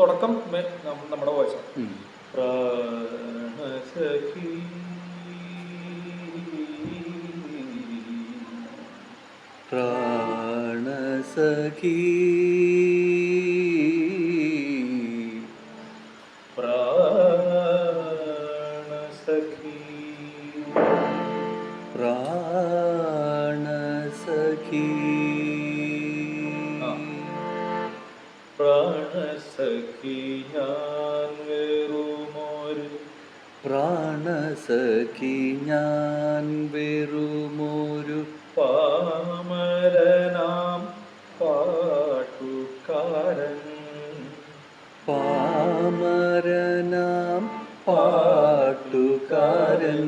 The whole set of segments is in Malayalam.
തുടക്കം നമ്മുടെ വോയിസ് ആണ്. പ്രാണസഖി പ്രാണസഖി പ്രാണസഖി പ്രാണസഖി ഞാൻ വെറുമൊരു പ്രാണസഖി ഞാൻ വെറുമൊരു പാമരനാം പാട്ടുകാരൻ. പാമരനാം പാട്ടുകാരൻ.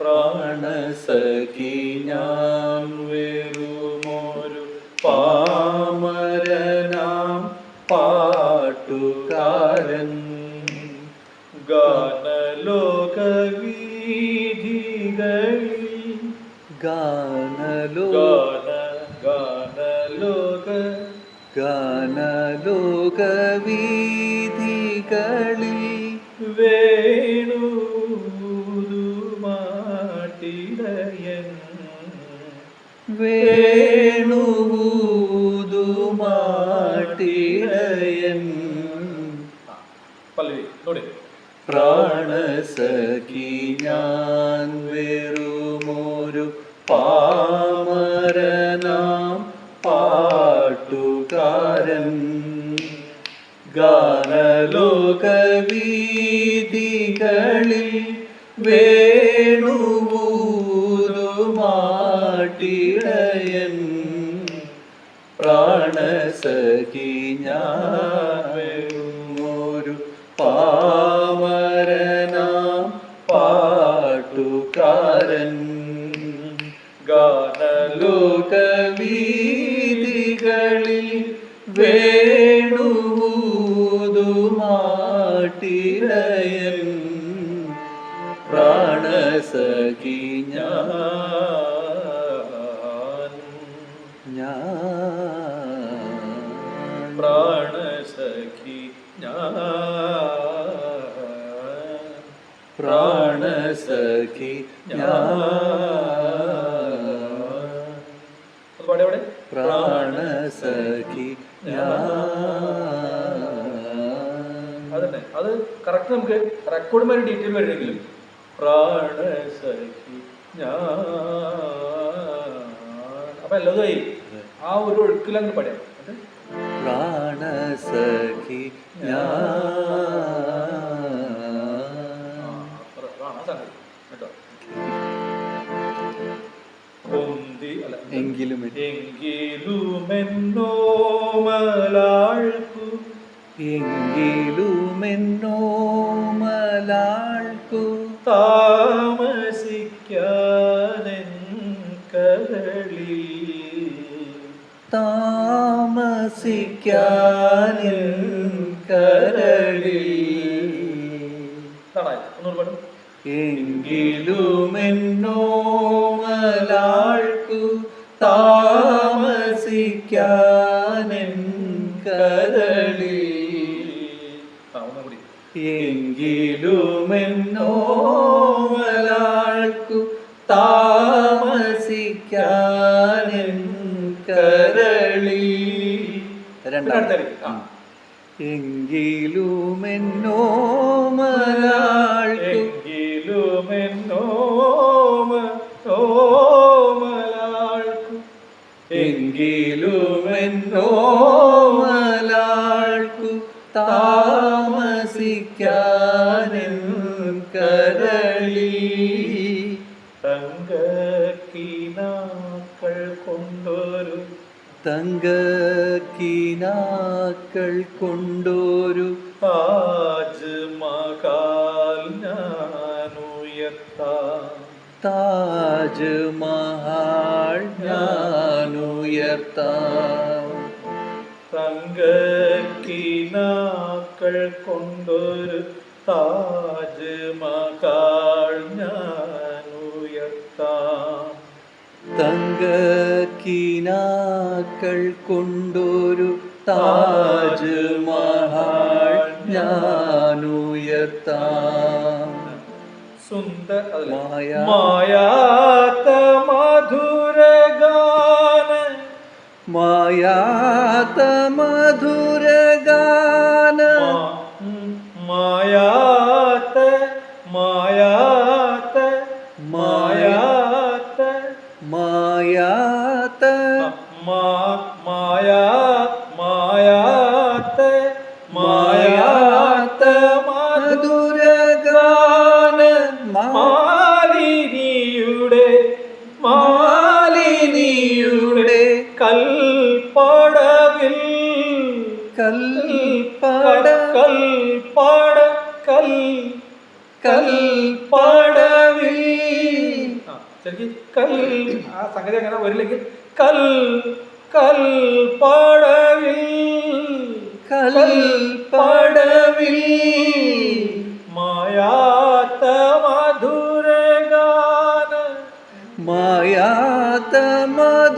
പ്രാണസഖി ഞാൻ പാട്ടുകാരൻ ഗാനലോകവീഥികളിൽ. ഗാനലോ ഗാന ഗാനലോക ഗാനലോകവീഥികളിൽ. വേണുമാട്ടിടയൻ വേണുവൂതുമാട്ടിടയൻ. പല്ലവി പ്രാണസഖി ഞാൻ വെറുമൊരു പാമരനാം പാട്ടുകാരൻ. ഗാനലോകവീതികളിൽ വേണുവൂതുമാട്ടിടയൻ. പ്രാണസഖി ഞാനൊരു പാട്ടുകാരൻ. ഗാനലോകവീതികളിൽ വേണുവൂതുമാട്ടിടയൻ പ്രാണസഖി ഞാൻ. ഞാൻ. പ്രാണസഖി ഞാൻ. പ്രാണസഖി ഞാൻ അത് അതന്നെ കറക്റ്റ് നമുക്ക് റെക്കോർഡുമായി ഡീറ്റെയിൽ വരണമെങ്കിലും. അപ്പൊ എല്ലാതായി ആ ഒരു ഒഴുക്കിലങ്ങ് അങ്ങ് പഠിയാം പ്രാണസഖി ആ, ഞാൻ അതാണ് സംഗതി കേട്ടോ? പൊന്തി അല്ല എങ്കിലും എങ്കിലുമെന്നോ മലാൾക്കു എങ്കിലുമെന്നോ മലാൾക്കു താമസിക്കാനെൻ കരളി. താമസിക്കാനിൻ കരളിൽ ഇതാണോ ഒന്നുകൂടി പാടും. എങ്കിലുമെന്നോ മലാൾക്കു താമസിക്കാനെൻ കരളിൽ. ആ ഒന്നുകൂടി എങ്കിലുമെന്നോ മലാൾക്കു താമസിക്കാനെൻ കരളിൽ പിന്നെ അടുത്തത്. ആ. എങ്കിലുമെന്നോ മലാൾക്കു എങ്കിലുമെന്നോ മലാൾക്കു എങ്കിലുമെന്നോ മലാൾക്കു താമസിക്കാനെൻ കരളി തങ്കക്കിനാക്കൾ കൊണ്ടൊരു തങ്കക്കിനാക്കൾ കൊണ്ടൊരു താജ് മഹാൽ താജ് മഹാൾ ഞാനുയർത്താം തങ്കക്കിനാക്കൾ കൊണ്ടൊരു താജ് മകാൾ ഞാൻ ഉയർത്താം. തങ്കക്കിനാക്കൾ കൊണ്ടൊരു താജ് മഹാൾ ഞാനുയർത്താം സുന്ദര അതല്ല. മായാ- മായാത്ത മധുരഗാന. മായാത്ത മധുരഗാന. മാ- ഉം, മായാത്ത മായാത്ത മായാത്ത. മായാത്ത മാ- കൽപ്പട കൽ കൽപ്പടവിൽ ശരിക്കും കൽ ആ സംഗതി അങ്ങനെ വരില്ലെങ്കിൽ കൽ കൽപ്പാടവിൽ. കൽപ്പാടവിൽ. മായാത്ത മധുരഗാന. മായാത്ത മധുരഗാന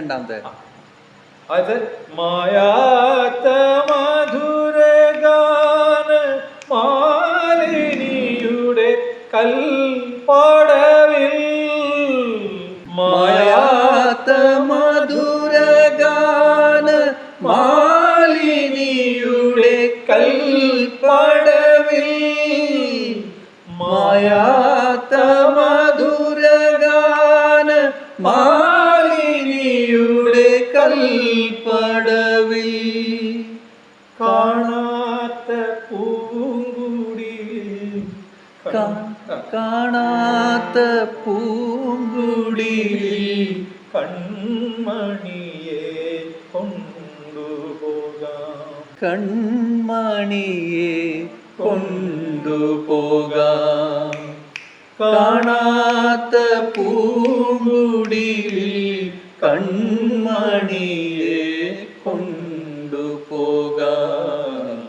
രണ്ടാമത്തെ. അത് മായാത്ത മധുരഗാന മാലിനിയുടെ കൽപ്പാടവിൽ മായാത്ത മധുരഗാന മാലിനിയുടെ കൽപ്പാടവിൽ മായാത്ത കൺമണിയെ കൊണ്ടുപോകാം. കൺമണിയെ കൊണ്ടുപോകാം. കാണാത്ത പൂങ്കുടിയിൽ കൺമണിയെ കൊണ്ടുപോകാം.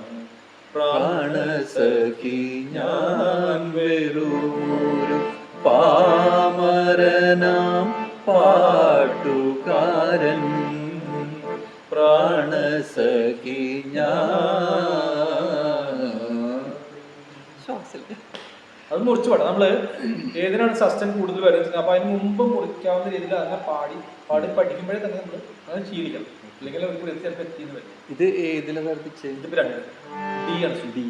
പ്രാണസഖി അത് മുറിച്ച് പാടാം. നമ്മൾ ഏതിനാണ് സസ്റ്റൻ കൂടുതൽ വരുന്നത്? അപ്പൊ അതിന് മുമ്പ് മുറിക്കാവുന്ന രീതിയിൽ അതിനെ പാടി പാടി പഠിക്കുമ്പോഴേ തന്നെ നമ്മൾ അത് ശീലിക്കണം. അല്ലെങ്കിൽ ഒരു കൂടി ചിലപ്പോൾ എത്തിയെന്ന് വരും ഇത് ഏതിലെ വർദ്ധിച്ച് ഇതിപ്പോ രണ്ട്. ഡി ആണ്. ഡി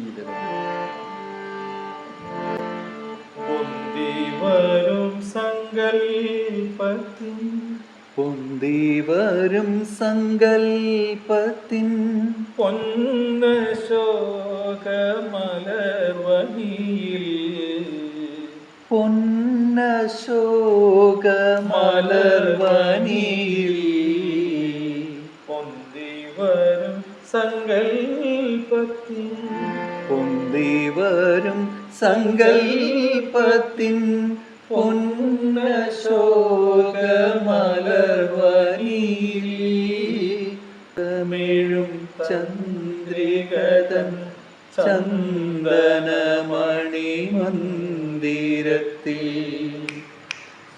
വരും സങ്കൽപ്പത്തിൻ. പൊന്തി വരും സങ്കൽപ്പത്തിൻ. പൊന്ന ശോകമലർവനിയിൽ പൊന്നശോകമലർവനിയിൽ പൊന്തി വരും സങ്കൽപ്പത്തിൻ പൊന്തി വരും സങ്കൽപ്പത്തിൻ പൊന്നശോകമലർവനിയിൽ തമിഴും ചന്ദ്രികതൻ ചന്ദനമണി മന്ദിരത്തിൽ.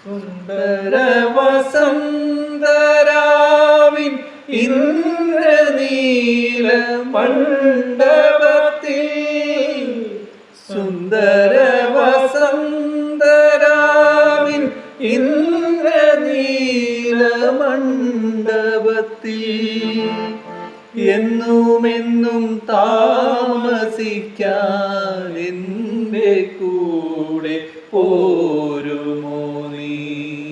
സുന്ദരവസന്തരാവിൻ ഇന്ദ്രനീല മണ്ഡപത്തിൽ സുന്ദരവസന്തരാവിൻ ഇന്ദ്രനീല മണ്ഡപത്തിൽ എന്നുമെന്നും താമസിക്കാൻ നിന്റെ കൂടെ പോരുമോ നീ?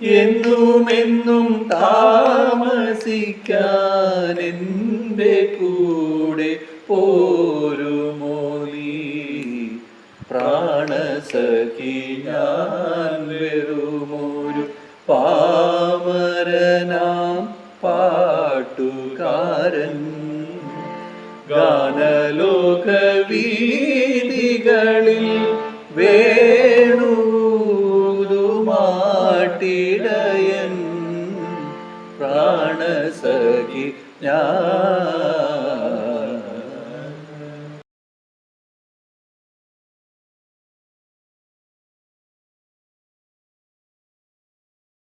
എന്നുമെന്നും താമസിക്കാൻ എന്റെ കൂടെ പോരുമോ നീ? പ്രാണസഖി ഞാൻ വെറുമോരു പാമരനാം പാട്ടുകാരൻ. ഗാനലോകവി വീതികളിൽ വേണുമാട്ടിടയൻ പ്രാണസഖി ഞാൻ